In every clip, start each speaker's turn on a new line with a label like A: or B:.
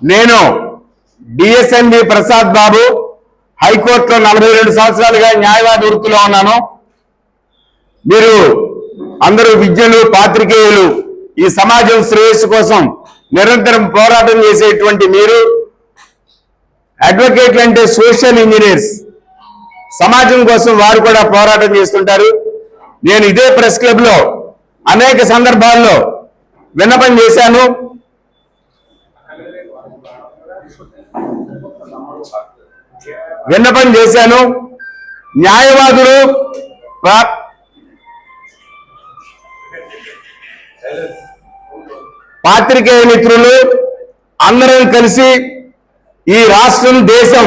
A: నేను డిఎస్ఎన్బి ప్రసాద్ బాబు హైకోర్టులో నలభై రెండు సంవత్సరాలుగా న్యాయవాది వృత్తిలో ఉన్నాను. మీరు అందరూ విద్యలు పాత్రికేయులు ఈ సమాజం శ్రేయస్సు కోసం నిరంతరం పోరాటం చేసేటువంటి మీరు అడ్వకేట్లు అంటే సోషల్ ఇంజనీర్స్. సమాజం కోసం వారు కూడా పోరాటం చేస్తుంటారు. నేను ఇదే ప్రెస్ క్లబ్లో అనేక సందర్భాల్లో విన్నపం చేశాను. విన్నపం చేశాను. న్యాయవాదులు పాత్రికేయ మిత్రులు అందరం కలిసి ఈ రాష్ట్రం దేశం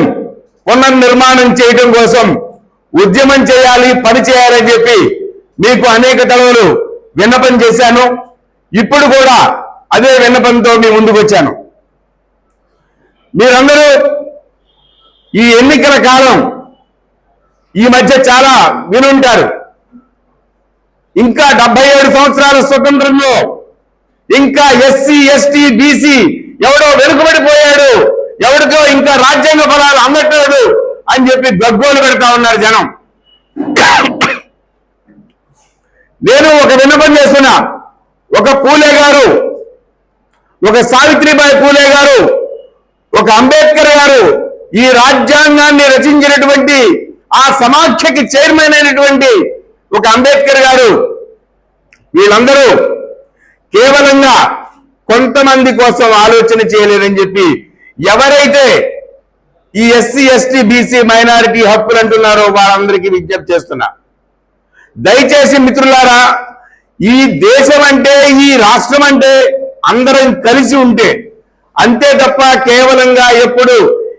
A: పునర్నిర్మాణం చేయడం కోసం ఉద్యమం చేయాలి పని చేయాలని చెప్పి మీకు అనేక తడవలు విన్నపం చేశాను. ఇప్పుడు కూడా అదే విన్నపంతో మీ ముందుకు వచ్చాను. మీరందరూ ఈ ఎన్నికల కాలం ఈ మధ్య చాలా వినుంటారు. ఇంకా డెబ్బై ఏడు సంవత్సరాల స్వతంత్రంలో ఇంకా ఎస్సీ ఎస్టీ బీసీ ఎవడో వెనుకబడిపోయాడు ఎవరికో ఇంకా రాజ్యాంగ ఫలాలు అందట్లేదు అని చెప్పి గగ్గోలు పెడతా ఉన్నారు జనం. నేను ఒక విన్నపం చేస్తున్నా. ఒక పూలే గారు ఒక సావిత్రిబాయి పూలే గారు ఒక అంబేద్కర్ గారు ఈ రాజ్యాంగాన్ని రచించినటువంటి ఆ సమాఖ్యకి చైర్మన్ అయినటువంటి ఒక అంబేద్కర్ గారు. వీళ్ళందరూ కేవలంగా కొంతమంది కోసం ఆలోచన చేయలేదని చెప్పి ఎవరైతే ఈ ఎస్సీ ఎస్టీ బీసీ మైనారిటీ హక్కులు అంటున్నారో వాళ్ళందరికీ విజ్ఞప్తి చేస్తున్నా. దయచేసి మిత్రులారా ఈ దేశం అంటే ఈ రాష్ట్రం అంటే అందరం కలిసి ఉంటే అంతే తప్ప కేవలంగా ఎప్పుడు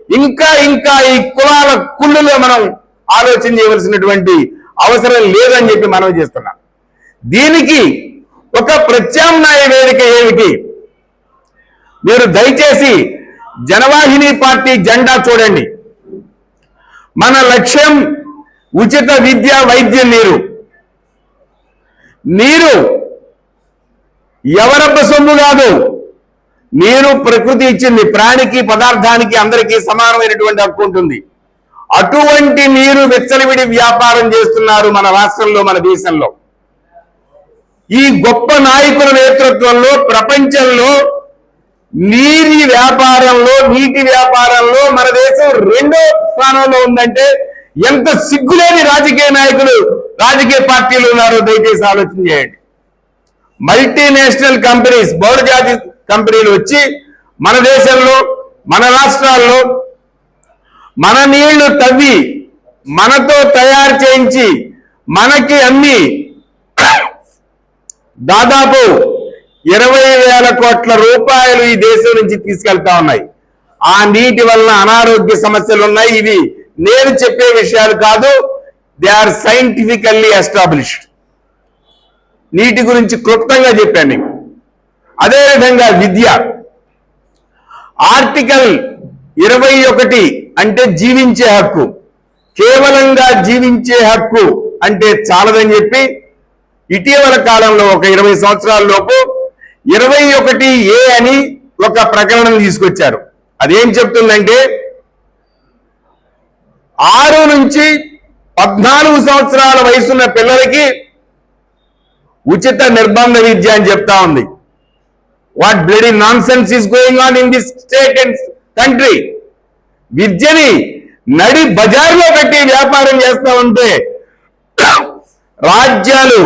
A: ఇంకా ఇంకా ఈ కులాల కుళ్ళులో మనం ఆలోచన చేయవలసినటువంటి అవసరం లేదని చెప్పి మనం చేస్తున్నాం. దీనికి ఒక ప్రత్యామ్నాయ వేదిక ఏమిటి? మీరు దయచేసి జనవాహిని పార్టీ జెండా చూడండి. మన లక్ష్యం ఉచిత విద్య వైద్యం నీరు. నీరు ఎవరబ్బ సొమ్ము కాదు నీరు ప్రకృతి ఇచ్చింది ప్రాణికి పదార్థానికి అందరికీ సమానమైనటువంటి హక్కు ఉంటుంది. అటువంటి నీరు వెచ్చలవిడి వ్యాపారం చేస్తున్నారు మన రాష్ట్రంలో మన దేశంలో. ఈ గొప్ప నాయకుల నేతృత్వంలో ప్రపంచంలో నీటి వ్యాపారంలో నీటి వ్యాపారంలో మన దేశం రెండో స్థానంలో ఉందంటే ఎంత సిగ్గులేని రాజకీయ నాయకులు రాజకీయ పార్టీలు ఉన్నారో దయచేసి ఆలోచన చేయండి. మల్టీనేషనల్ కంపెనీస్ బహుళజాతి కంపెనీలు వచ్చి మన దేశంలో మన రాష్ట్రాల్లో మన నీళ్ళు తవ్వి మనతో తయారు చేయించి మనకి అమ్మి దాదాపు ఇరవై వేల కోట్ల రూపాయలు ఈ దేశం నుంచి తీసుకెళ్తా ఉన్నాయి. ఆ నీటి వలన అనారోగ్య సమస్యలు ఉన్నాయి. ఇవి నేను చెప్పే విషయాలు కాదు దే ఆర్ సైంటిఫికల్లీ ఎస్టాబ్లిష్డ్. నీటి గురించి క్లుప్తంగా చెప్పాను నీకు అదేవిధంగా విద్య. ఆర్టికల్ ఇరవై ఒకటి అంటే జీవించే హక్కు. కేవలంగా జీవించే హక్కు అంటే చాలదని చెప్పి ఇటీవల కాలంలో ఒక ఇరవై సంవత్సరాల లోపు ఇరవై ఒకటి ఏ అని ఒక ప్రకటన తీసుకొచ్చారు. అదేం చెప్తుందంటే ఆరు నుంచి పద్నాలుగు సంవత్సరాల వయసున్న పిల్లలకి ఉచిత నిర్బంధ విద్య అని చెప్తా ఉంది. What bloody nonsense is going on in this state and country విద్యని నడి బజార్లో పెట్టి వ్యాపారం చేస్తా ఉంటే రాజ్యాలు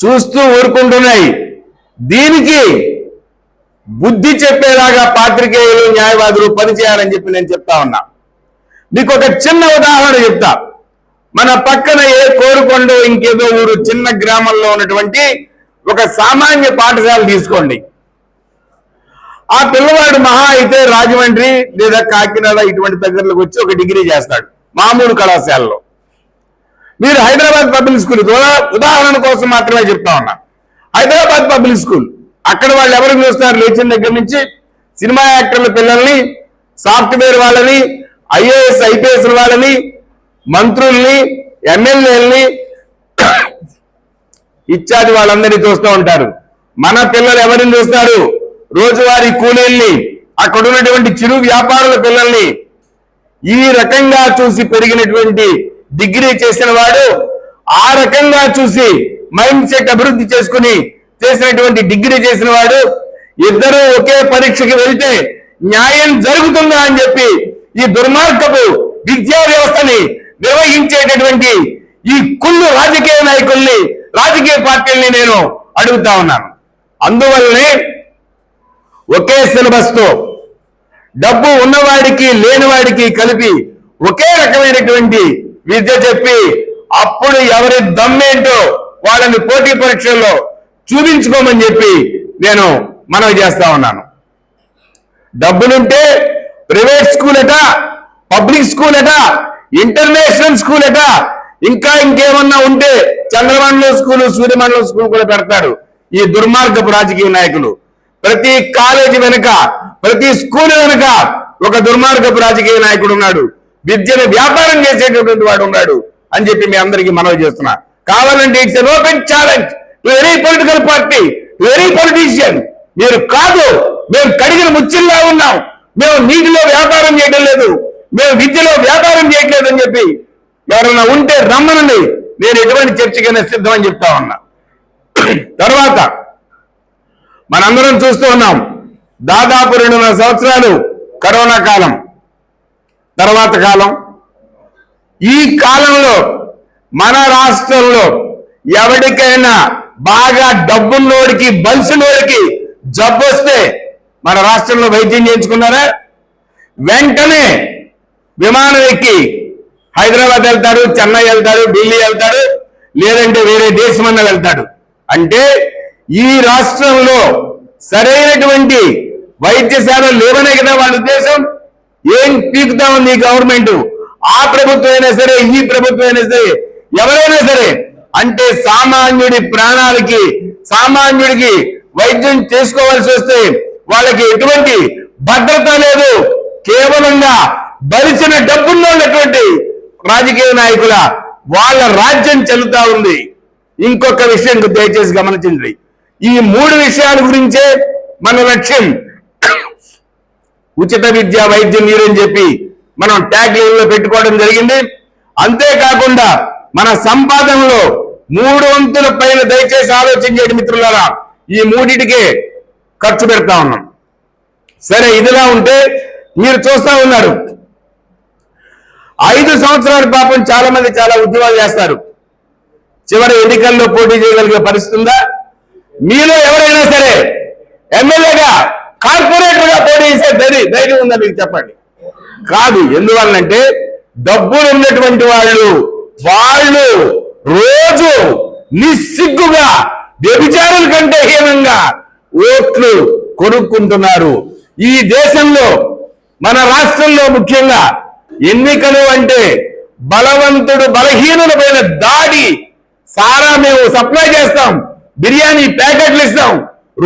A: చూస్తూ ఊరుకుంటున్నాయి. దీనికి బుద్ధి చెప్పేలాగా పాత్రికేయులు న్యాయవాదులు పనిచేయాలని చెప్పి నేను చెప్తా ఉన్నా. మీకు ఒక చిన్న ఉదాహరణ చెప్తా. మన పక్కన ఏ కోరుకొండ ఇంకేదో ఊరు చిన్న గ్రామంలో ఉన్నటువంటి ఒక సామాన్య పాఠశాల తీసుకోండి. ఆ పిల్లవాడు మహా అయితే రాజమండ్రి లేదా కాకినాడ ఇటువంటి దగ్గరలోకి వచ్చి ఒక డిగ్రీ చేస్తాడు మామూలు కళాశాలలో. మీరు హైదరాబాద్ పబ్లిక్ స్కూల్ ఉదాహరణ కోసం మాత్రమే చెప్తా ఉన్నా. హైదరాబాద్ పబ్లిక్ స్కూల్ అక్కడ వాళ్ళు ఎవరు చూస్తున్నారు? లేచిన దగ్గర నుంచి సినిమా యాక్టర్ల పిల్లల్ని సాఫ్ట్వేర్ వాళ్ళని ఐఏఎస్ ఐపీఎస్ వాళ్ళని మంత్రుల్ని ఎమ్మెల్యేలని ఇత్యాది వాళ్ళందరినీ చూస్తూ ఉంటారు. మన పిల్లలు ఎవరిని చూస్తారు? రోజువారీ కూలీల్ని అక్కడ ఉన్నటువంటి చిరు వ్యాపారుల పిల్లల్ని. ఈ రకంగా చూసి పెరిగినటువంటి డిగ్రీ చేసిన వాడు ఆ రకంగా చూసి మైండ్ సెట్ అభివృద్ధి చేసుకుని చేసినటువంటి డిగ్రీ చేసిన వాడు ఇద్దరు ఒకే పరీక్షకి వెళ్తే న్యాయం జరుగుతుందా అని చెప్పి ఈ దుర్మార్గపు విద్యా వ్యవస్థని నిర్వహించేటటువంటి ఈ కుళ్ళు రాజకీయ నాయకుల్ని రాజకీయ పార్టీల్ని నేను అడుగుతా ఉన్నాను. అందువల్లనే ఒకే సిలబస్తో డబ్బు ఉన్నవాడికి లేనివాడికి కలిపి ఒకే రకమైనటువంటి విద్య చెప్పి అప్పుడు ఎవరి దమ్మేంటో వాళ్ళని పోటీ పరీక్షల్లో చూపించుకోమని చెప్పి నేను మనవి చేస్తా ఉన్నాను. డబ్బులుంటే ప్రైవేట్ స్కూల్ అట పబ్లిక్ స్కూల్ అట ఇంటర్నేషనల్ స్కూల్ అట ఇంకా ఇంకేమన్నా ఉంటే చంద్రమండలం స్కూల్ సూర్యమండలం స్కూల్ కూడా పెడతారు. ఈ దుర్మార్గపు రాజకీయ నాయకులు. ప్రతి కాలేజీ వెనుక ప్రతి స్కూల్ వెనుక ఒక దుర్మార్గపు రాజకీయ నాయకుడు ఉన్నాడు. విద్యను వ్యాపారం చేసేటటువంటి వాడు ఉన్నాడు అని చెప్పి మీ అందరికీ మనవి చేస్తున్నా. కావాలంటే it's an open challenge very political party very politician మీరు కాదు మేము కడిగిన ముచ్చిల్లా ఉన్నాం. మేము నీటిలో వ్యాపారం చేయడం లేదు. మేము విద్యలో వ్యాపారం చేయట్లేదు అని చెప్పి ఎవరైనా ఉంటే రమ్మనండి. నేను ఎటువంటి చర్చకైనా సిద్ధమని చెప్తా ఉన్నా. తర్వాత మనందరం చూస్తూ ఉన్నాం దాదాపు రెండున్నర సంవత్సరాలు కరోనా కాలం. తర్వాత కాలం. ఈ కాలంలో మన రాష్ట్రంలో ఎవరికైనా బాగా డబ్బున్నోడికి బలిసినోడికి జబ్బు వస్తే మన రాష్ట్రంలో వైద్యం చేయించుకున్నారా? వెంటనే విమానం ఎక్కి హైదరాబాద్ వెళ్తాడు చెన్నై వెళ్తాడు ఢిల్లీ వెళ్తాడు లేదంటే వేరే దేశమన్నా వెళ్తాడు. అంటే ఈ రాష్ట్రంలో సరైనటువంటి వైద్యశాలలు లేవనే కదా వాళ్ళ ఉద్దేశం? ఏం పీకుతా ఉంది ఈ గవర్నమెంట్? ఆ ప్రభుత్వం అయినా సరే ఈ ప్రభుత్వం అయినా సరే ఎవరైనా సరే అంటే సామాన్యుడి ప్రాణాలకి సామాన్యుడికి వైద్యం చేసుకోవాల్సి వస్తే వాళ్ళకి ఎటువంటి భద్రత లేదు. కేవలంగా బలిసిన ఉన్నటువంటి రాజకీయ నాయకుల వాళ్ళ రాజ్యం చెల్లుతా ఉంది. ఇంకొక విషయం దయచేసి గమనించండి. ఈ మూడు విషయాల గురించే మన లక్ష్యం. ఉచిత విద్య వైద్యం నీరని చెప్పి మనం ట్యాగ్ లైన్ పెట్టుకోవడం జరిగింది. అంతేకాకుండా మన సంపాదనలో మూడు వంతుల పైన దయచేసి ఆలోచించేది మిత్రులారా. ఈ మూడిటికే ఖర్చు పెడతా ఉన్నాం. సరే ఇదిలా ఉంటే మీరు చూస్తా ఉన్నారు. ఐదు సంవత్సరాల పాపం చాలా మంది చాలా ఉద్యోగాలు చేస్తారు. చివరి ఎన్నికల్లో పోటీ చేయగలిగే పరిస్థితి ఉందా? మీలో ఎవరైనా సరే ఎమ్మెల్యేగా కార్పొరేటర్గా పోటీ చేసే ధైర్యం ధైర్యం ఉందా మీకు చెప్పండి? కాదు. ఎందువల్లంటే డబ్బులు ఉన్నటువంటి వాళ్ళు వాళ్ళు రోజు నిస్సిగ్గుగా వ్యభిచారుల కంటే హీనంగా ఓట్లు కొనుక్కుంటున్నారు. ఈ దేశంలో మన రాష్ట్రంలో ముఖ్యంగా ఎన్నికలు అంటే బలవంతుడు బలహీనుల పైన దాడి. సారా మేము సప్లై చేస్తాం బిర్యానీ ప్యాకెట్లు ఇస్తాం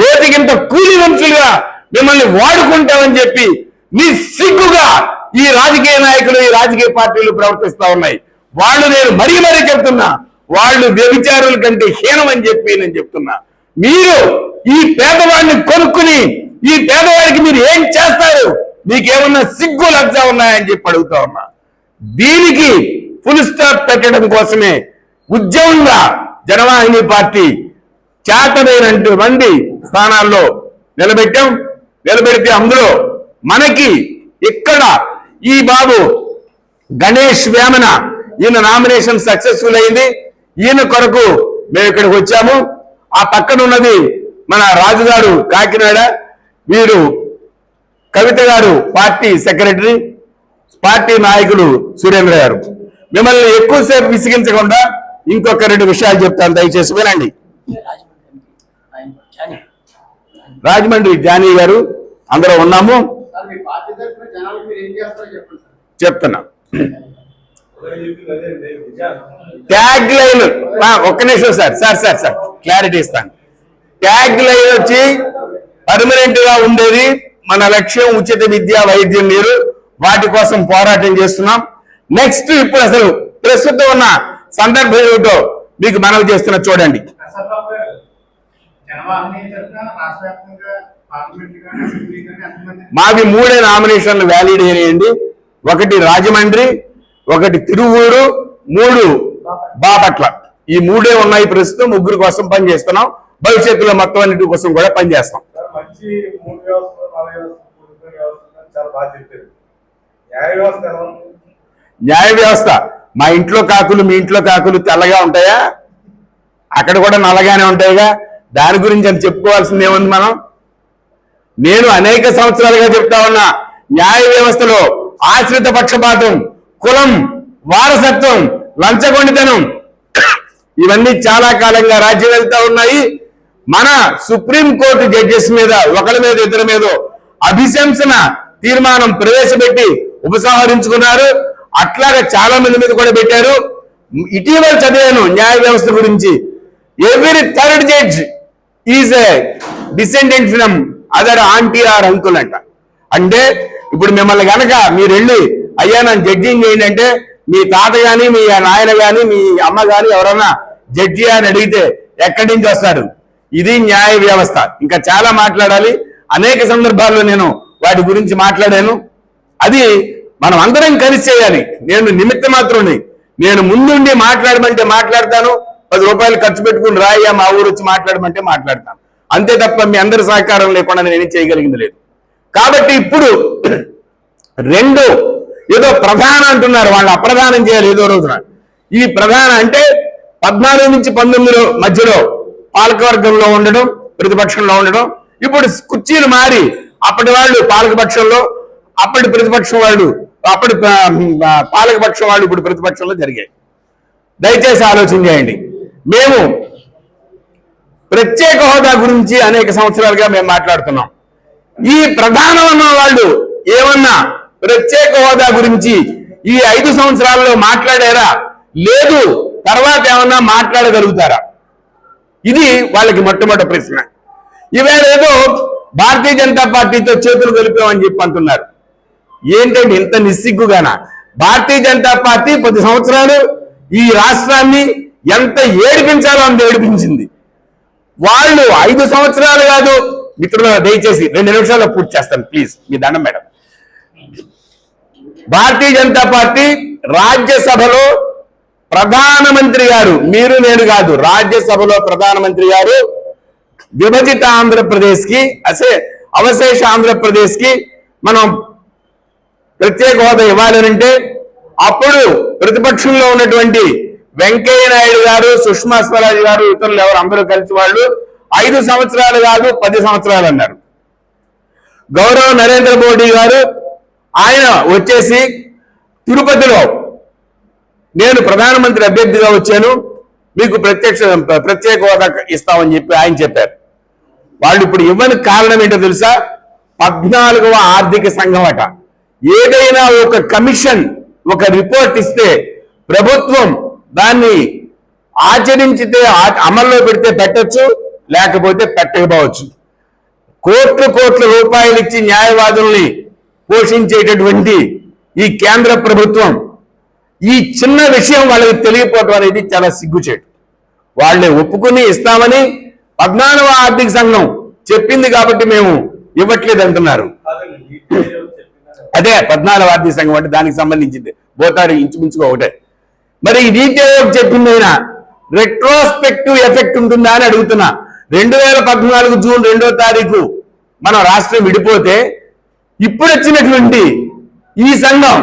A: రోజుకింత కూలి మనుషులుగా మిమ్మల్ని వాడుకుంటామని చెప్పి నిస్సిగ్గుగా ఈ రాజకీయ నాయకులు ఈ రాజకీయ పార్టీలు ప్రవర్తిస్తా ఉన్నాయి. వాళ్ళు నేను మరీ మరీ చెప్తున్నా వాళ్ళు వ్యభిచారుల కంటే హీనమని చెప్పి నేను చెప్తున్నా. మీరు ఈ పేదవాడిని కొనుక్కుని ఈ పేదవాడికి మీరు ఏం చేస్తారు? నీకేమన్నా సిగ్గు లజ్జ ఉన్నాయని చెప్పి అడుగుతా ఉన్నా. దీనికి ఫుల్ స్టాప్ పెట్టడం కోసమే ఉద్యమంగా జనవాహిని పార్టీ చేతనైనటువంటి మంది స్థానాల్లో నిలబెట్టాం. నిలబెడితే అందులో మనకి ఇక్కడ ఈ బాబు గణేష్ వేమన ఈయన నామినేషన్ సక్సెస్ఫుల్ అయింది. ఈయన కొరకు మేము ఇక్కడికి వచ్చాము. ఆ పక్కన ఉన్నది మన రాజుగారు కాకినాడ. వీరు కవిత గారు పార్టీ సెక్రటరీ పార్టీ నాయకుడు సురేంద్ర గారు. మిమ్మల్ని ఎక్కువసేపు విసిగించకుండా ఇంకొక రెండు విషయాలు చెప్తాను దయచేసి వినండి. రాజమండ్రి జానీ గారు అందరూ ఉన్నాము. చెప్తున్నా. ట్యాగ్ లైన్ ఒక్క నిమిషం sir sir sir sir clarity ఇస్తాను. ట్యాగ్ లైన్ వచ్చి పర్మనెంట్గా ఉండేది మన లక్ష్యం ఉచిత విద్య వైద్యం మీరు వాటి కోసం పోరాటం చేస్తున్నాం. నెక్స్ట్ ఇప్పుడు అసలు ప్రస్తుతం ఉన్న సందర్భం ఏమిటో మీకు మనవి చేస్తున్న చూడండి.
B: మాది
A: మావి మూడే నామినేషన్లు వ్యాలిడ్ అయినాయండి. ఒకటి రాజమండ్రి ఒకటి తిరువూరు మూడు బాపట్ల. ఈ మూడే ఉన్నాయి ప్రస్తుతం ముగ్గురు కోసం పనిచేస్తున్నాం. భవిష్యత్తులో మొత్తం అన్నిటి కోసం కూడా పనిచేస్తాం.
C: మంచి మూడు వ్యవస్థ నాలుగు వ్యవస్థ వ్యవస్థ చాలా బాగా చెప్పారు. న్యాయ వ్యవస్థ ఎలా ఉంది?
A: న్యాయ వ్యవస్థ. మా ఇంట్లో కాకులు మీ ఇంట్లో కాకులు తెల్లగా ఉంటాయా? అక్కడ కూడా నల్లగానే ఉంటాయిగా. దాని గురించి అని చెప్పుకోవాల్సింది ఏముంది మనం? నేను అనేక సంవత్సరాలుగా చెప్తా ఉన్నా న్యాయ వ్యవస్థలో ఆశ్రిత పక్షపాతం కులం వారసత్వం లంచగొండితనం ఇవన్నీ చాలా కాలంగా రాజ్యం వెళ్తా ఉన్నాయి. మన సుప్రీం కోర్టు జడ్జెస్ మీద ఒకరి మీద ఇద్దరి మీద అభిశంసన తీర్మానం ప్రవేశపెట్టి ఉపసంహరించుకున్నారు. అట్లాగే చాలా మంది మీద కూడా పెట్టారు. ఇటీవల చదివాను న్యాయ వ్యవస్థ గురించి. Every third judge is descendant from other aunty or uncle అంట. అంటే ఇప్పుడు మిమ్మల్ని గనక మీరు వెళ్ళి అయ్యా నన్ను జడ్జింగ్ చేయండి అంటే మీ తాత గాని మీ నాయన గాని మీ అమ్మ గాని ఎవరన్నా జడ్జి అని అడిగితే ఎక్కడి నుంచి వస్తారు? ఇది న్యాయ వ్యవస్థ. ఇంకా చాలా మాట్లాడాలి. అనేక సందర్భాల్లో నేను వాటి గురించి మాట్లాడాను. అది మనం అందరం కలిసి చేయాలి. నేను నిమిత్త మాత్రం నేను ముందుండి మాట్లాడమంటే మాట్లాడతాను. పది రూపాయలు ఖర్చు పెట్టుకుని రాయ్యా మా ఊరు వచ్చి మాట్లాడమంటే మాట్లాడతాను. అంతే తప్ప మీ అందరి సహకారం లేకుండా నేను ఏం చేయగలిగింది లేదు. కాబట్టి ఇప్పుడు రెండు ఏదో ప్రధాన అంటున్నారు. వాళ్ళు అప్రధానం చేయాలి ఏదో రోజున. ఈ ప్రధాన అంటే పద్నాలుగు నుంచి పంతొమ్మిదిలో మధ్యలో పాలకవర్గంలో ఉండడం ప్రతిపక్షంలో ఉండడం. ఇప్పుడు కుర్చీలు మారి అప్పటి వాళ్ళు పాలకపక్షంలో అప్పటి ప్రతిపక్షం వాళ్ళు అప్పటి పాలకపక్షం వాళ్ళు ఇప్పుడు ప్రతిపక్షంలో జరిగాయి. దయచేసి ఆలోచన చేయండి. మేము ప్రత్యేక హోదా గురించి అనేక సంవత్సరాలుగా మేము మాట్లాడుతున్నాం. ఈ ప్రధానమైన వాళ్ళు ఏమన్నా ప్రత్యేక హోదా గురించి ఈ ఐదు సంవత్సరాల్లో మాట్లాడారా? లేదు తర్వాత ఏమన్నా మాట్లాడగలుగుతారా? ఇది వాళ్ళకి మొట్టమొదటి ప్రశ్న. ఈవేళ ఏదో భారతీయ జనతా పార్టీతో చేతులు కలిపామని చెప్పి అంటున్నారు. ఏంటంటే ఇంత నిస్సిగ్గుగాన? భారతీయ జనతా పార్టీ పది సంవత్సరాలు ఈ రాష్ట్రాన్ని ఎంత ఏడిపించాలో అంత ఏడిపించింది. వాళ్ళు ఐదు సంవత్సరాలు కాదు మిత్రులు దయచేసి రెండు నిమిషాల్లో పూర్తి చేస్తాను ప్లీజ్ మీ దండం మేడం. భారతీయ జనతా పార్టీ రాజ్యసభలో ప్రధానమంత్రి గారు మీరు నేను కాదు రాజ్యసభలో ప్రధానమంత్రి గారు విభజిత ఆంధ్రప్రదేశ్కి అసే అవశేష ఆంధ్రప్రదేశ్కి మనం ప్రత్యేక హోదా ఇవ్వాలనంటే అప్పుడు ప్రతిపక్షంలో ఉన్నటువంటి వెంకయ్య నాయుడు గారు సుష్మా స్వరాజ్ గారు ఇతరులు ఎవరు అందరూ కలిసి వాళ్ళు ఐదు సంవత్సరాలు కాదు పది సంవత్సరాలు అన్నారు. గౌరవ నరేంద్ర మోడీ గారు ఆయన వచ్చేసి తిరుపతిలో నేను ప్రధానమంత్రి అభ్యర్థిగా వచ్చాను. మీకు ప్రత్యక్ష ప్రత్యేక హోదా ఇస్తామని చెప్పి ఆయన చెప్పారు. వాళ్ళు ఇప్పుడు ఇవ్వని కారణం ఏంటో తెలుసా? పద్నాలుగవ ఆర్థిక సంఘం అట. ఏదైనా ఒక కమిషన్ ఒక రిపోర్ట్ ఇస్తే ప్రభుత్వం దాన్ని ఆచరించితే అమల్లో పెడితే పెట్టచ్చు లేకపోతే పెట్టకపోవచ్చు. కోట్లు కోట్ల రూపాయలు ఇచ్చి న్యాయవాదుల్ని పోషించేటటువంటి ఈ కేంద్ర ప్రభుత్వం ఈ చిన్న విషయం వాళ్ళకి తెలియకపోవటం అనేది చాలా సిగ్గుచేటు. వాళ్ళే ఒప్పుకుని ఇస్తామని పద్నాలుగవ ఆర్థిక సంఘం చెప్పింది కాబట్టి మేము ఇవ్వట్లేదు అంటున్నారు. అదే పద్నాలుగు ఆర్థిక సంఘం అంటే దానికి సంబంధించింది. పోతారు ఇంచుమించుగా ఒకటే. మరి ఈ చెప్పిందైనా రెట్రోస్పెక్టివ్ ఎఫెక్ట్ ఉంటుందా అని అడుగుతున్నా. రెండు వేల పద్నాలుగు జూన్ రెండో తారీఖు మన రాష్ట్రం విడిపోతే ఇప్పుడు వచ్చినటువంటి ఈ సంఘం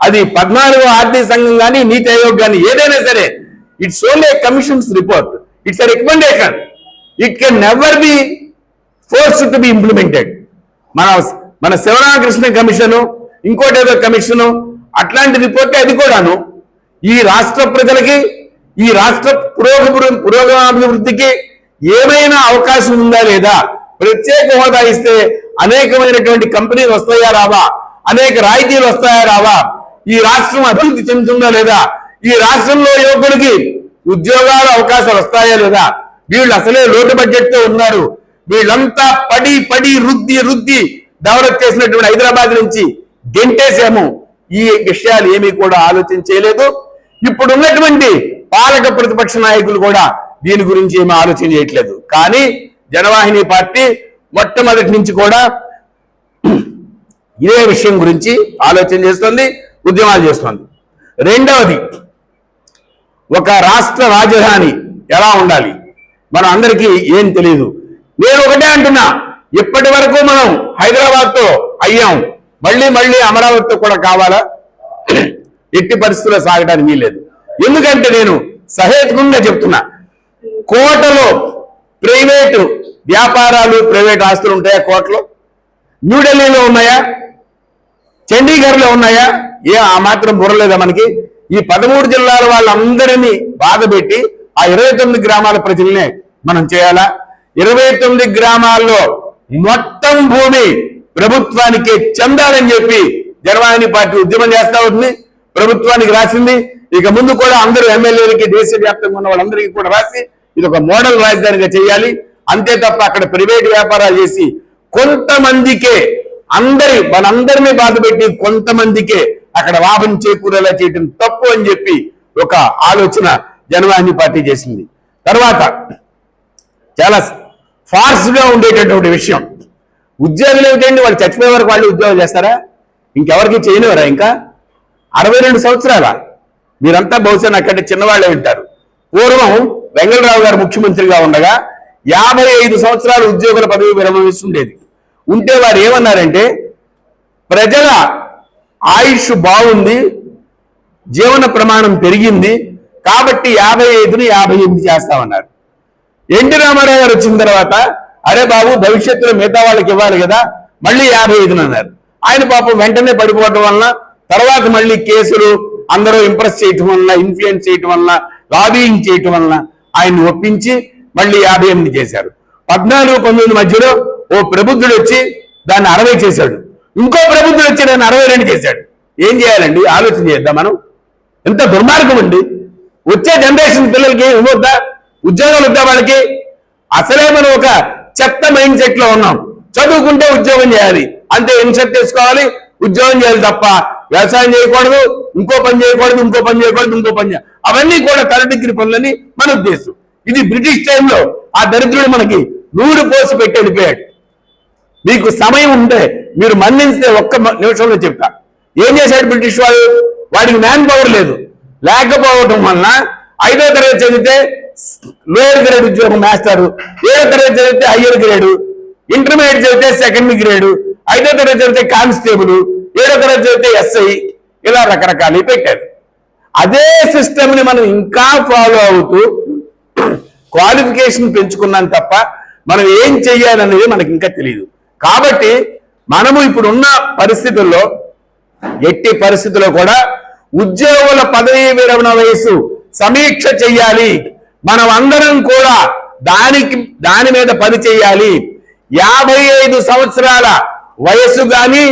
A: అది పద్నాలుగు ఆర్థిక సంఘం కానీ నీతి ఆయోగ్ కానీ ఏదైనా సరే it's only commissions report it's recommendation it can never be force to be implemented మన మన శివరామకృష్ణ కమిషను ఇంకోటి ఏదో కమిషను అట్లాంటి రిపోర్ట్ అది కూడాను. ఈ రాష్ట్ర ప్రజలకి ఈ రాష్ట్ర పురోగ పురోగమాభివృద్ధికి ఏమైనా అవకాశం ఉందా లేదా? ప్రత్యేక హోదా ఇస్తే అనేకమైనటువంటి కంపెనీలు వస్తాయా రావా? అనేక రాయితీలు వస్తాయా రావా? ఈ రాష్ట్రం అభివృద్ధి చెందుతుందా లేదా? ఈ రాష్ట్రంలో యువకులకి ఉద్యోగాల అవకాశాలు వస్తాయా లేదా? వీళ్ళు అసలే లోటు బడ్జెట్తో ఉన్నారు. వీళ్ళంతా పడి పడి రుద్ది రుద్ది డెవలప్ చేసినటువంటి హైదరాబాద్ నుంచి గెంటేసాము ఈ విషయాలు ఏమీ కూడా ఆలోచన చేయలేదు. ఇప్పుడు ఉన్నటువంటి పాలక ప్రతిపక్ష నాయకులు కూడా దీని గురించి ఏమీ ఆలోచన చేయట్లేదు. కానీ జనవాహిని పార్టీ మొట్టమొదటి నుంచి కూడా ఇదే విషయం గురించి ఆలోచన చేస్తుంది. ఉద్యమాలు చేస్తోంది. రెండవది ఒక రాష్ట్ర రాజధాని ఎలా ఉండాలి? మన అందరికీ ఏం తెలియదు నేను ఒకటే అంటున్నా ఇప్పటి వరకు మనం హైదరాబాద్తో అయ్యాం. మళ్ళీ మళ్ళీ అమరావతితో కూడా కావాలా? ఎట్టి పరిస్థితుల్లో సాగడానికి వీల్లేదు. ఎందుకంటే నేను సహేతుకంగా చెప్తున్నా కోటలో ప్రైవేటు వ్యాపారాలు ప్రైవేట్ ఆస్తులు ఉంటాయా కోటలో? న్యూఢిల్లీలో ఉన్నాయా? చండీగఢ్లో ఉన్నాయా? ఏ ఆ మాత్రం బుర్రలేదా మనకి? ఈ పదమూడు జిల్లాల వాళ్ళందరినీ బాధపెట్టి ఆ ఇరవై తొమ్మిది గ్రామాల ప్రజల్ని మనం చేయాలా? ఇరవై తొమ్మిది గ్రామాల్లో మొత్తం భూమి ప్రభుత్వానికి చెందాలని చెప్పి జనవాహిని పార్టీ ఉద్యమం చేస్తా ఉంది. ప్రభుత్వానికి రాసింది. ఇక ముందు కూడా అందరూ ఎమ్మెల్యేలకి దేశవ్యాప్తంగా ఉన్న వాళ్ళందరికీ కూడా రాసి ఇది ఒక మోడల్ రాజధానిగా చేయాలి. అంతే తప్ప అక్కడ ప్రైవేట్ వ్యాపారాలు చేసి కొంతమందికే అందరి మనందరినీ బాధ పెట్టి కొంతమందికే అక్కడ లాభం చేకూరేలా చేయటం తప్పు అని చెప్పి ఒక ఆలోచన జనవాహిని పార్టీ చేసింది. తర్వాత చాలా ఫార్స్గా ఉండేటటువంటి విషయం. ఉద్యోగులు ఏమిటండి? వాళ్ళు చచ్చిపోయే వరకు వాళ్ళు ఉద్యోగం చేస్తారా? ఇంకెవరికి చేయనివరా ఇంకా? అరవై రెండు సంవత్సరాల మీరంతా బహుశా అక్కడ చిన్నవాళ్ళే ఉంటారు. పూర్వం వెంగళరావు గారు ముఖ్యమంత్రిగా ఉండగా యాభై ఐదు సంవత్సరాలు ఉద్యోగుల పదవి విరమణ ఉండేది ఉంటే వారు ఏమన్నారంటే ప్రజల ఆయుష్ బాగుంది జీవన ప్రమాణం పెరిగింది కాబట్టి యాభై ఐదుని యాభై ఎనిమిది చేస్తామన్నారు. ఎన్టీ రామారావు గారు వచ్చిన తర్వాత అరే బాబు భవిష్యత్తులో మిగతా వాళ్ళకి ఇవ్వాలి కదా మళ్ళీ యాభై ఐదుని అన్నారు. ఆయన పాపం వెంటనే పడిపోవడం వలన తర్వాత మళ్ళీ కేసులు అందరూ ఇంప్రెస్ చేయటం వలన ఇన్ఫ్లుయెన్స్ చేయటం వలన లాబింగ్ చేయటం వలన ఆయన్ని ఒప్పించి మళ్ళీ యాభై ఎనిమిది చేశారు. పద్నాలుగు పంతొమ్మిది మధ్యలో ఓ ప్రబుద్ధుడు వచ్చి దాన్ని అరవై చేశాడు. ఇంకో ప్రభుత్వం వచ్చి అరవై రెండు చేశాడు. ఏం చేయాలండి? ఆలోచన చేద్దాం మనం. ఎంత దుర్మార్గం అండి. వచ్చే జనరేషన్ పిల్లలకి ఇవ్వద్దా? ఉద్యోగాలు వద్దా వాళ్ళకి? అసలే మనం ఒక చెత్త మైండ్ సెట్లో ఉన్నాం. చదువుకుంటే ఉద్యోగం చేయాలి. అంతే ఇన్సెట్ తీసుకోవాలి ఉద్యోగం చేయాలి తప్ప. వ్యవసాయం చేయకూడదు ఇంకో పని చేయకూడదు ఇంకో పని చేయకూడదు ఇంకో పని చేయాలి అవన్నీ కూడా థర్డ్ డిగ్రీ పనులని మన ఉద్దేశం. ఇది బ్రిటిష్ టైంలో ఆ దరిద్రుడు మనకి నూరు పోసి పెట్టి వెళ్ళిపోయాడు. మీకు సమయం ఉంటే మీరు మన్నించితే ఒక్క నిమిషంలో చెప్తా. ఏం చేశాడు బ్రిటిష్ వాడు? వాడికి మ్యాన్ పవర్ లేదు. లేకపోవటం వలన ఐదో తరగతి చదివితే లోయర్ గ్రేడ్ ఉద్యోగం మాస్టారు ఏడో తరగతి చదివితే హయ్యర్ గ్రేడు ఇంటర్మీడియట్ చదివితే సెకండ్ గ్రేడు ఐదో తరగతి చదివితే కానిస్టేబుల్ ఏడో తరగతి చదివితే ఎస్ఐ ఇలా రకరకాలు పెట్టారు. అదే సిస్టమ్ని మనం ఇంకా ఫాలో అవుతూ క్వాలిఫికేషన్ పెంచుకున్నాం తప్ప మనం ఏం చెయ్యాలనేది మనకి ఇంకా తెలియదు కాబట్టి మనము ఇప్పుడున్న పరిస్థితుల్లో ఎట్టి పరిస్థితుల్లో కూడా ఉద్యోగుల పదవీ విరమణ వయసు సమీక్ష చెయ్యాలి. మనం అందరం కూడా దానికి దాని మీద పని చేయాలి యాభై ఐదు సంవత్సరాల వయస్సు గాని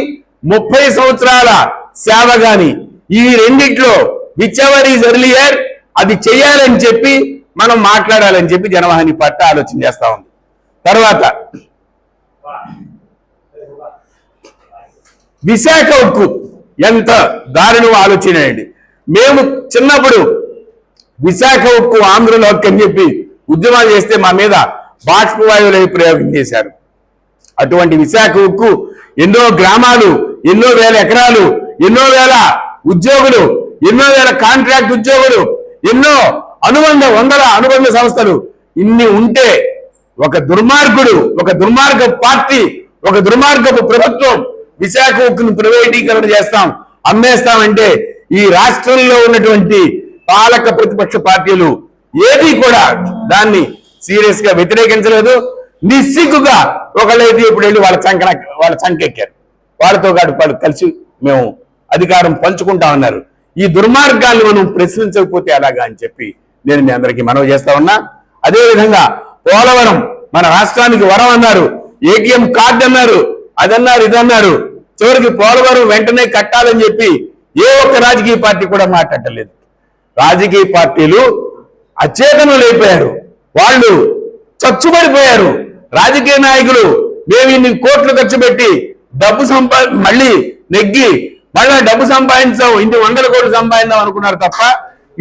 A: ముప్పై సంవత్సరాల సేవ గాని ఈ రెండిట్లో విచ్ ఎవర్ ఈజ్ ఎర్లియర్ అది చెయ్యాలని చెప్పి మనం మాట్లాడాలని చెప్పి జనవాహిని పట్ల ఆలోచన చేస్తా ఉంది. తర్వాత విశాఖ ఉక్కు ఎంత దారుణం ఆలోచన అండి మేము చిన్నప్పుడు విశాఖ ఉక్కు ఆంధ్రలో అని చెప్పి ఉద్యమాలు చేస్తే మా మీద బాష్పవాయువులై ప్రయోగం చేశారు. అటువంటి విశాఖ ఉక్కు ఎన్నో గ్రామాలు ఎన్నో వేల ఎకరాలు ఎన్నో వేల ఉద్యోగులు ఎన్నో వేల కాంట్రాక్ట్ ఉద్యోగులు ఎన్నో అనుబంధ వందల అనుబంధ సంస్థలు ఇన్ని ఉంటే ఒక దుర్మార్గుడు ఒక దుర్మార్గ పార్టీ ఒక దుర్మార్గపు ప్రభుత్వం విశాఖ ఉక్కును ప్రైవేటీకరణ చేస్తాం అమ్మేస్తామంటే ఈ రాష్ట్రంలో ఉన్నటువంటి పాలక ప్రతిపక్ష పార్టీలు ఏది కూడా దాన్ని సీరియస్గా వ్యతిరేకించలేదు. నిస్సిగ్గుగా ఒకళ్ళైతే ఇప్పుడు వెళ్ళి వాళ్ళ సంఖ్య వాళ్ళ చంకెక్కారు వాళ్ళతో కాదు వాళ్ళు కలిసి మేము అధికారం పంచుకుంటా ఉన్నారు. ఈ దుర్మార్గాన్ని మనం ప్రశ్నించకపోతే ఎలాగా అని చెప్పి నేను మీ అందరికీ మనవి చేస్తా ఉన్నా. అదేవిధంగా పోలవరం మన రాష్ట్రానికి వరం అన్నారు. ఏటీఎం కార్డు అన్నారు. అదన్నారు ఇదన్నారు. చివరికి పోలవరం వెంటనే కట్టాలని చెప్పి ఏ ఒక్క రాజకీయ పార్టీ కూడా మాట్లాడలేదు. రాజకీయ పార్టీలు అచేతనం లేపారు. వాళ్ళు చచ్చుబడిపోయారు. రాజకీయ నాయకులు మేము ఇన్ని కోట్లు ఖర్చు పెట్టి డబ్బు సంపా మళ్ళీ నెగ్గి మళ్ళీ డబ్బు సంపాదించాం ఇన్ని వందల కోట్లు సంపాదించాం అనుకున్నారు తప్ప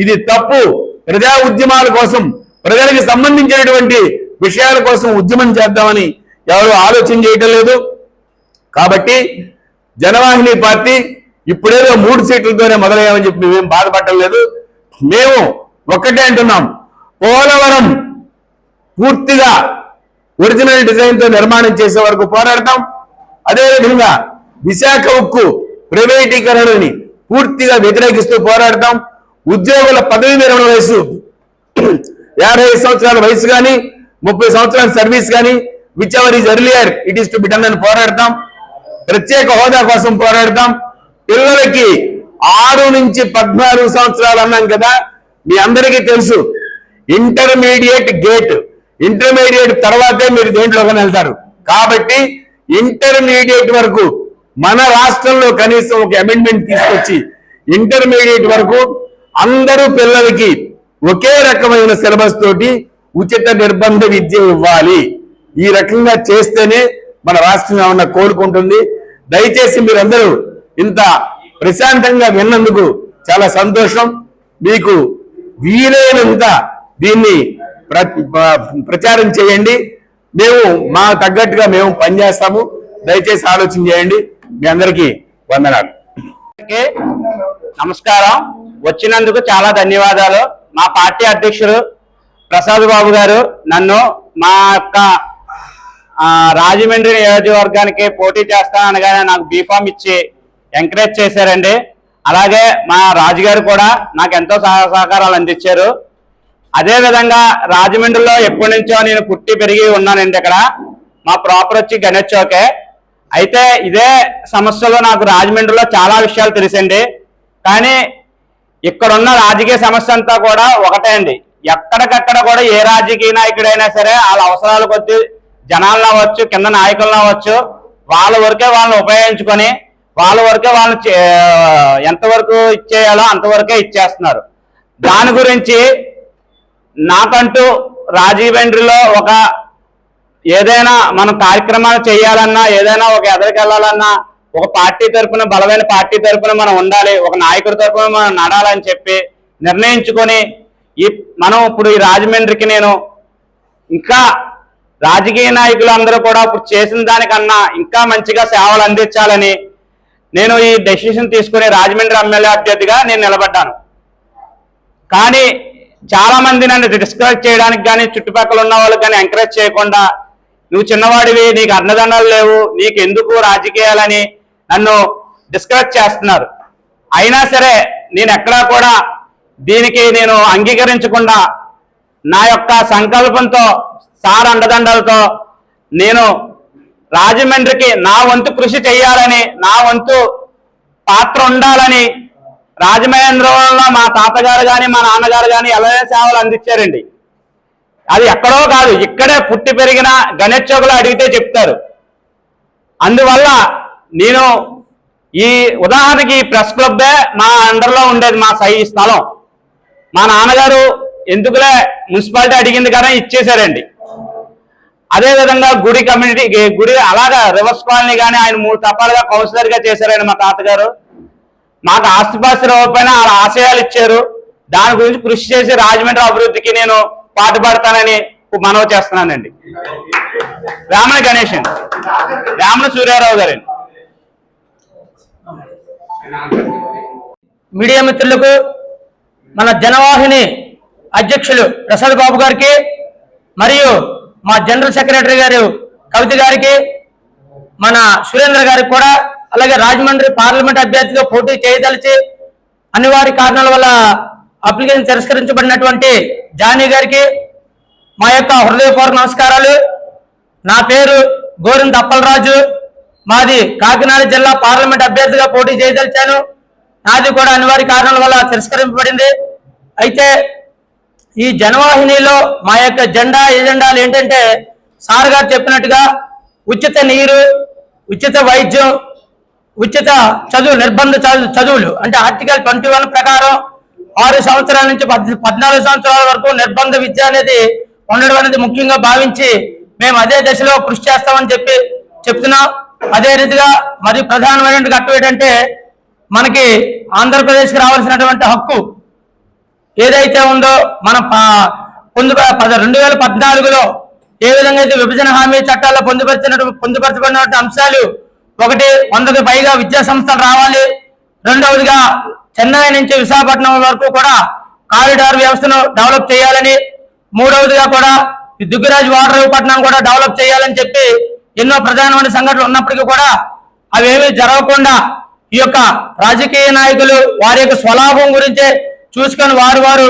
A: ఇది తప్పు. ప్రజా ఉద్యమాల కోసం ప్రజలకు సంబంధించినటువంటి విషయాల కోసం ఉద్యమం చేద్దామని ఎవరు ఆలోచన చేయటం లేదు. కాబట్టి జనవాహిని పార్టీ ఇప్పుడేదో మూడు సీట్లతోనే మొదలయ్యామని చెప్పి మేమేం బాధపడటం లేదు. మేము ఒక్కటే అంటున్నాం. పోలవరం పూర్తిగా ఒరిజినల్ డిజైన్తో నిర్మాణం చేసే వరకు పోరాడతాం. అదేవిధంగా విశాఖ ఉక్కు ప్రైవేటీకరణని పూర్తిగా వ్యతిరేకిస్తూ పోరాడతాం. ఉద్యోగుల పదవి విరమణ వయసు యాభై ఐదు సంవత్సరాల వయసు కానీ ముప్పై సంవత్సరాల సర్వీస్ కానీ whichever is earlier it is to be done అని పోరాడతాం. ప్రత్యేక హోదా కోసం పోరాడతాం. పిల్లలకి ఆరు నుంచి పద్నాలుగు సంవత్సరాలు అన్నాం కదా మీ అందరికీ తెలుసు ఇంటర్మీడియట్ గేట్. ఇంటర్మీడియట్ తర్వాతే మీరు దేంట్లోకి వెళ్తారు. కాబట్టి ఇంటర్మీడియట్ వరకు మన రాష్ట్రంలో కనీసం ఒక అమెండ్మెంట్ తీసుకొచ్చి ఇంటర్మీడియట్ వరకు అందరూ పిల్లలకి ఒకే రకమైన సిలబస్ తోటి ఉచిత నిర్బంధ విద్య ఇవ్వాలి. ఈ రకంగా చేస్తేనే మన రాష్ట్రం ఏమన్నా కోలుకుంటుంది. దయచేసి మీరందరూ ఇంత ప్రశాంతంగా విన్నందుకు చాలా సంతోషం. మీకు వీలైనంత దీన్ని ప్రచారం చేయండి. మేము మా తగ్గట్టుగా మేము పనిచేస్తాము. దయచేసి ఆలోచన చేయండి. మీ అందరికీ వందనాలు.
D: నమస్కారం. వచ్చినందుకు చాలా ధన్యవాదాలు. మా పార్టీ అధ్యక్షుడు ప్రసాద్ బాబు గారు నన్ను మా యొక్క రాజమండ్రి నియోజకవర్గానికి పోటీ చేస్తాను అనగానే నాకు బీఫామ్ ఇచ్చి ఎంకరేజ్ చేశారండి. అలాగే మా రాజుగారు కూడా నాకు ఎంతో సహాయ సహకారాలు అందించారు. అదే విధంగా రాజమండ్రిలో ఎప్పటి నుంచో నేను పుట్టి పెరిగి ఉన్నానండి ఇక్కడ. మా ప్రాపర్ వచ్చి గణేష్ చౌకే. అయితే ఇదే సమస్యలో నాకు రాజమండ్రిలో చాలా విషయాలు తెలుసండి. కానీ ఇక్కడున్న రాజకీయ సమస్య అంతా కూడా ఒకటే అండి. ఎక్కడికక్కడ కూడా ఏ రాజకీయ నాయకుడైనా సరే వాళ్ళ అవసరాల కొద్దీ జనాలను అవ్వచ్చు కింద నాయకులను అవ్వచ్చు వాళ్ళ వరకే వాళ్ళని ఉపయోగించుకొని వాళ్ళ వరకే వాళ్ళని చే- ఎంతవరకు ఇచ్చేయాలో అంతవరకే ఇచ్చేస్తున్నారు. దాని గురించి నాకంటూ రాజీవేంద్రిలో ఒక ఏదైనా మనం కార్యక్రమాలు చేయాలన్నా ఏదైనా ఒక ఎదరికెళ్ళాలన్నా ఒక పార్టీ తరపున బలమైన పార్టీ తరపున మనం ఉండాలి ఒక నాయకుడి తరపున మనం నడాలని చెప్పి నిర్ణయించుకొని ఈ మనం ఇప్పుడు ఈ రాజమండ్రికి నేను ఇంకా రాజకీయ నాయకులు అందరూ కూడా ఇప్పుడు చేసిన దానికన్నా ఇంకా మంచిగా సేవలు అందించాలని నేను ఈ డెసిషన్ తీసుకుని రాజమండ్రి ఎమ్మెల్యే అభ్యర్థిగా నేను నిలబడ్డాను. కానీ చాలా మంది నన్ను డిస్కరేజ్ చేయడానికి కానీ చుట్టుపక్కల ఉన్న వాళ్ళకి కానీ ఎంకరేజ్ చేయకుండా నువ్వు చిన్నవాడివి నీకు అన్నదండలు లేవు నీకు ఎందుకు రాజకీయాలని నన్ను డిస్కరేజ్ చేస్తున్నారు? అయినా సరే నేను ఎక్కడా కూడా దీనికి నేను అంగీకరించకుండా నా యొక్క సంకల్పంతో సార్ అండదండలతో నేను రాజమండ్రికి నా వంతు కృషి చేయాలని నా వంతు పాత్ర ఉండాలని రాజమహేంద్రవరంలో మా తాతగారు కానీ మా నాన్నగారు కానీ ఎలా సేవలు అందించారండి. అది ఎక్కడో కాదు ఇక్కడే పుట్టి పెరిగిన గణేష్ చౌకలో అడిగితే చెప్తారు. అందువల్ల నేను ఈ ఉదాహరణకి ఈ ప్రెస్ క్లబ్బే మా అండర్లో ఉండేది మా సై స్థలం. మా నాన్నగారు ఎందుకులే మున్సిపాలిటీ అడిగింది కానీ ఇచ్చేశారండి. అదే విధంగా గుడి కమ్యూనిటీ గుడి అలాగా రివర్స్ కాలనీ కానీ ఆయన మూడు తపాలుగా కౌన్సిలర్గా చేశారండి మా తాతగారు. మాకు ఆస్తిపాస్తి పైన వాళ్ళ ఆశయాలు ఇచ్చారు. దాని గురించి కృషి చేసి రాజమండ్రి అభివృద్ధికి నేను పాటుపడతానని మనవి చేస్తున్నానండి. రామణ గణేషన్ రామణ సూర్యారావు గారు
E: మీడియా మిత్రులకు మన జనవాహిని అధ్యక్షులు ప్రసాద్ బాబు గారికి మరియు మా జనరల్ సెక్రటరీ గారు కవిత గారికి మన సురేంద్ర గారికి కూడా అలాగే రాజమండ్రి పార్లమెంట్ అభ్యర్థిగా పోటీ చేయదలిచి అనివార్య కారణాల వల్ల అప్లికేషన్ తిరస్కరించబడినటువంటి జానీ గారికి మా యొక్క హృదయపూర్వక నమస్కారాలు. నా పేరు గోరింద అప్పలరాజు. మాది కాకినాడ జిల్లా పార్లమెంట్ అభ్యర్థిగా పోటీ చేయదలిచాను. నాది కూడా అనివార్య కారణాల వల్ల తిరస్కరించబడింది. అయితే ఈ జనవాహినిలో మా యొక్క జెండా ఎజెండాలు ఏంటంటే సార్ గారు చెప్పినట్టుగా ఉచిత నీరు ఉచిత వైద్యం ఉచిత చదువు నిర్బంధ చదువు చదువులు. అంటే ఆర్టికల్ ట్వంటీ వన్ ప్రకారం ఆరు సంవత్సరాల నుంచి పద్నాలుగు సంవత్సరాల వరకు నిర్బంధ విద్య అనేది ఉండడం అనేది ముఖ్యంగా భావించి మేము అదే దశలో కృషి చేస్తామని చెప్పి చెప్తున్నాం. అదే రీతిగా మరి ప్రధానమైనటువంటి ఘట్టం ఏంటంటే మనకి ఆంధ్రప్రదేశ్కి రావాల్సినటువంటి హక్కు ఏదైతే ఉందో మనం పొందు పద రెండు వేల పద్నాలుగులో ఏ విధంగా అయితే విభజన హామీ చట్టాల్లో పొందుపరిచిన పొందుపరచబడిన అంశాలు ఒకటి వందకు పైగా విద్యా సంస్థలు రావాలి. రెండవదిగా చెన్నై నుంచి విశాఖపట్నం వరకు కూడా కారిడార్ వ్యవస్థను డెవలప్ చేయాలని. మూడవదిగా కూడా ఈ దుగ్గిరాజు వాటర్ పట్టణం కూడా డెవలప్ చేయాలని చెప్పి ఎన్నో ప్రధానమైన సంఘటనలు ఉన్నప్పటికీ కూడా అవేమీ జరగకుండా ఈ యొక్క రాజకీయ నాయకులు వారి యొక్క స్వలాభం గురించే చూసుకొని వారు వారు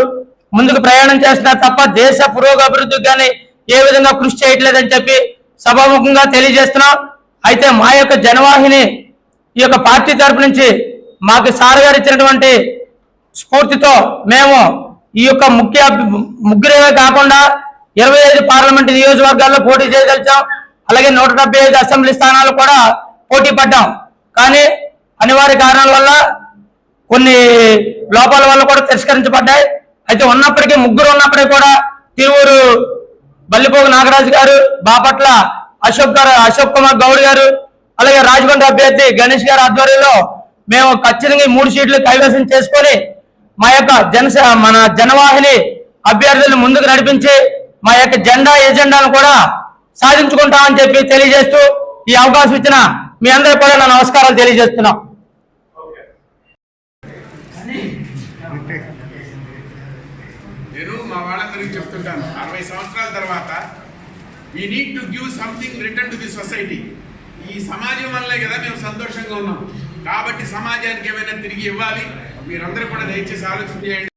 E: ముందుకు ప్రయాణం చేస్తున్నారు తప్ప దేశ పురోగభివృద్ధికి కానీ ఏ విధంగా కృషి చేయట్లేదని చెప్పి సభాముఖంగా తెలియజేస్తున్నాం. అయితే మా యొక్క జనవాహిని ఈ యొక్క పార్టీ తరపు నుంచి మాకు సార్ గారు ఇచ్చినటువంటి స్ఫూర్తితో మేము ఈ యొక్క ముఖ్య ముగ్గురే కాకుండా ఇరవై ఐదు పార్లమెంట్ నియోజకవర్గాల్లో పోటీ చేయదలిచాం. అలాగే నూట డెబ్బై ఐదు అసెంబ్లీ స్థానాలు కూడా పోటీ పడ్డాం. కానీ అనివార్య కారణాల వల్ల కొన్ని లోపాల వల్ల కూడా తిరస్కరించబడ్డాయి. అయితే ఉన్నప్పటికీ ముగ్గురు ఉన్నప్పటికీ కూడా తిరువురు బల్లిపోగు నాగరాజు గారు బాపట్ల అశోక్ గారు అశోక్ కుమార్ గౌడ్ గారు అలాగే రాజమండ్రి అభ్యర్థి గణేష్ గారి ఆధ్వర్యంలో మేము ఖచ్చితంగా మూడు సీట్లు కైవసం చేసుకొని మా యొక్క జనస మన జనవాహిని అభ్యర్థులను ముందుకు నడిపించి మా యొక్క జెండా ఎజెండాను కూడా సాధించుకుంటామని చెప్పి తెలియజేస్తూ ఈ అవకాశం ఇచ్చిన మీ అందరికీ కూడా నా నమస్కారాలు తెలియజేస్తున్నాం
C: ఓకే
F: నేను మా వాళ్ళందరికీ చెప్తుంటాను అరవై సంవత్సరాల తర్వాత we need to give something return to the society ఈ సమాజం వల్లే కదా మేము సంతోషంగా ఉన్నాం. కాబట్టి సమాజానికి ఏమైనా తిరిగి ఇవ్వాలి. మీరందరూ కూడా దయచేసి ఆలోచన చేయండి